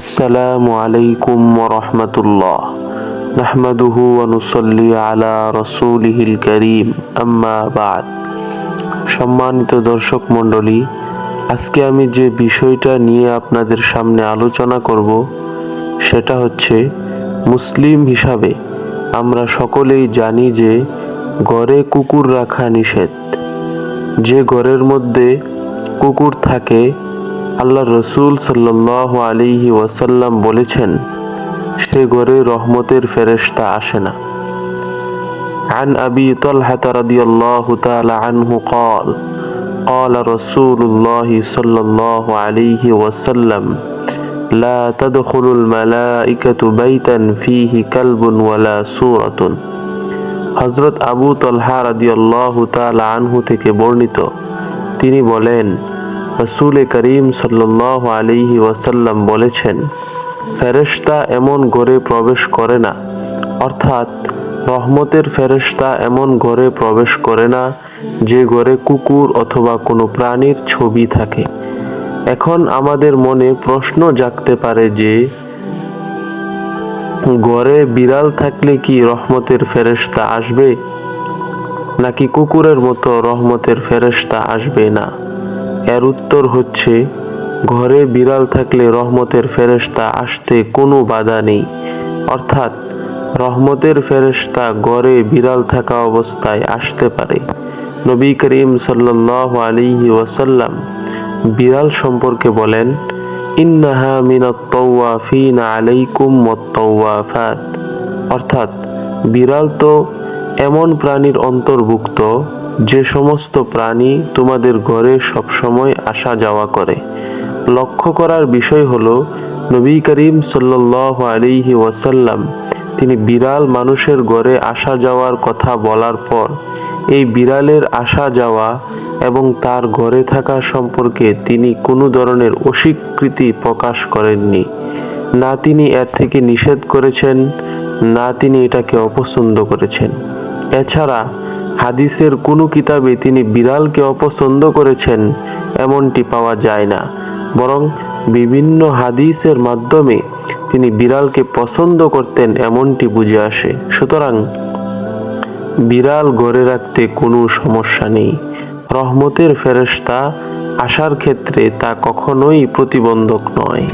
السلام عليكم ورحمة الله نحمده ونصلي على رسوله الكريم أما بعد সম্মানিত দর্শক মণ্ডলী আজকে আমি যে বিষয়টা নিয়ে আপনাদের সামনে আলোচনা করব সেটা হচ্ছে মুসলিম হিসাবে আমরা সকলেই জানি যে ঘরে কুকুর রাখা নিষেধ যে ঘরের মধ্যে কুকুর থাকে আল্লাহ রসুল সাল্লাহ আলিহি ওয়াসাল্লাম বলেছেন সে ঘরে রহমতের ফেরেশতা আসে না عن أبي طلحة رضي الله تعالى عنه قال قال رسول الله صلى الله عليه وسلم لا تدخل الملائكة بيتا فيه كلب ولا سورة হজরত আবু তলহা রাদিয়াল্লাহু তাআলা আনহু থেকে বর্ণিত তিনি বলেন রসুল করিম সাল্লাল্লাহু আলাইহি ওয়াসাল্লাম বলেছেন, ফেরেশতা এমন ঘরে প্রবেশ করে না। অর্থাৎ, রহমতের ফেরেশতা এমন ঘরে প্রবেশ করে না যে ঘরে কুকুর অথবা কোনো প্রাণীর ছবি থাকে। এখন আমাদের মনে প্রশ্ন জাগতে পারে যে, ঘরে বিড়াল থাকলে কি রহমতের ফেরেশতা আসবে? নাকি কুকুরের মতো রহমতের ফেরেশতা আসবে না? এর উত্তর হচ্ছে, ঘরে বিড়াল থাকলে রহমতের ফেরেশতা আসতে কোনো বাধা নেই। অর্থাৎ, রহমতের ফেরেশতা ঘরে বিড়াল থাকা অবস্থায় আসতে পারে। নবী করিম সাল্লাহ আলিহি ওয়াসাল্লাম বিড়াল সম্পর্কে বলেন, ইন্নাহা মিনাত তওয়াফিন আলাইকুম ওয়াত অর্থাৎ, বিড়াল তো এমন প্রাণীর অন্তর্ভুক্ত যে সমস্ত প্রাণী তোমাদের ঘরে সবসময় আসা যাওয়া করে। লক্ষ্য করার বিষয় হল, নবী করিম আলিহি ওয়াসাল্লাম তিনি বিড়াল মানুষের ঘরে আসা যাওয়ার কথা বলার পর, এই বিড়ালের আসা যাওয়া এবং তার ঘরে থাকা সম্পর্কে তিনি কোনো ধরনের অস্বীকৃতি প্রকাশ করেননি। না তিনি এর থেকে নিষেধ করেছেন, না তিনি এটাকে অপছন্দ করেছেন। এছাড়া হাদিসের কোনো কিতাবে তিনি বিড়ালকে অপছন্দ করেছেন, এমনটি পাওয়া যায় না। বরং বিভিন্ন হাদিসের মাধ্যমে তিনি বিড়ালকে পছন্দ করতেন, এমনটি বুঝে আসে। সুতরাং বিড়াল গড়ে রাখতে কোনো সমস্যা নেই। রহমতের ফেরেশতা আসার ক্ষেত্রে তা কখনোই প্রতিবন্ধক নয়।